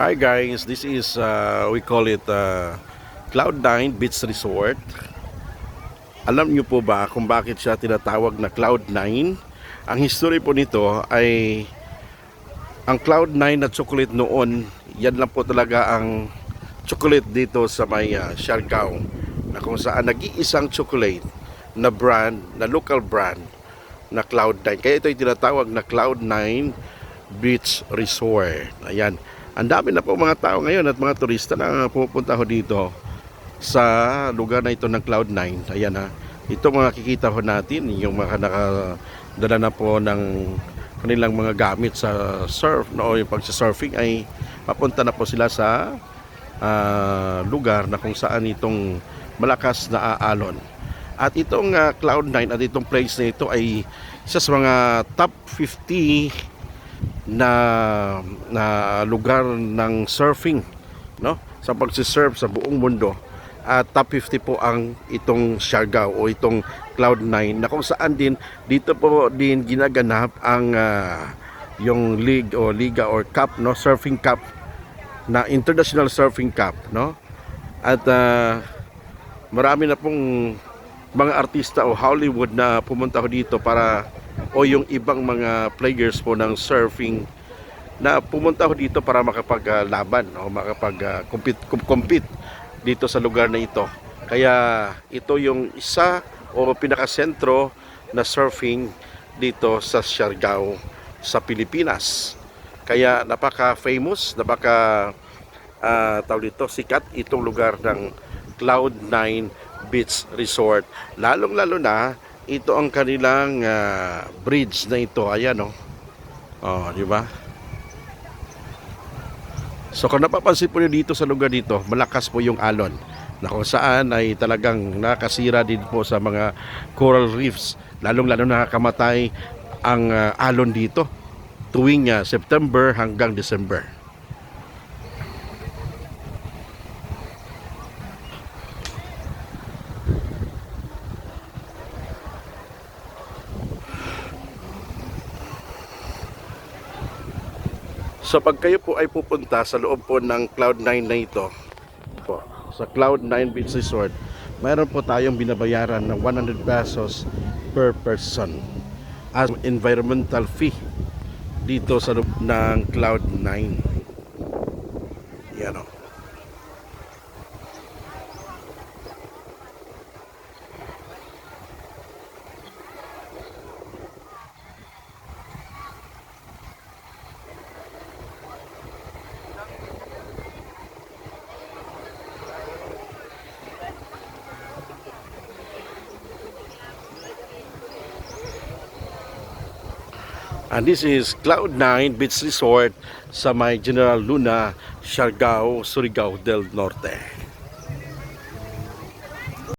Hi guys, this is uh, we call it uh, Cloud9 Beach Resort. Alam niyo po ba kung bakit siya tinatawag na Cloud9? Ang history po nito ay ang Cloud9 na chocolate noon, yan lang po talaga ang chocolate dito sa may uh, Siargao na kung saan nag-iisang chocolate na brand, na local brand na Cloud9. Kaya ito ay tinatawag na Cloud9 Beach Resort. Ayan. Ang dami na po mga tao ngayon at mga turista na pupunta ho dito sa lugar na ito ng Cloud9. Ayan ha. Ito mga kikita ho natin, yung mga nakadala na po ng kanilang mga gamit sa surf no, o yung pagsa-surfing ay papunta na po sila sa ah, lugar na kung saan itong malakas na aalon. At itong ah, Cloud9 at itong place na ito ay isa sa mga top 50 na na lugar ng surfing no? Sa pagsisurf sa buong mundo. At top 50 po ang itong Siargao o itong Cloud9 na kung saan din dito po din ginaganap ang ah, yung league o liga or cup no? Surfing cup na international surfing cup no? At ah, marami na pong mga artista o Hollywood na pumunta ho dito para o yung ibang mga players po ng surfing na pumunta ho dito para makapaglaban o makapag-compete compete dito sa lugar na ito. Kaya ito yung isa o pinakasentro na surfing dito sa Siargao sa Pilipinas. Kaya napaka-famous, napaka uh, dito, sikat itong lugar ng Cloud9 Beach Resort. Lalong-lalo na ito ang kanilang ah, bridge na ito. Ayan oh. Oh, di ba? So kung napapansin po dito sa lugar dito, malakas po yung alon na kung saan ay talagang nakasira din po sa mga coral reefs. Lalong-lalo nakakamatay ang ah, alon dito tuwing ah, September hanggang December. So pag kayo po ay pupunta sa loob po ng Cloud9 na ito, po, sa Cloud9 Beach Resort, mayroon po tayong binabayaran ng 100 pesos per person as environmental fee dito sa loob ng Cloud9. Yan o. And this is Cloud9 Beach Resort sa may General Luna, Siargao, Surigao del Norte.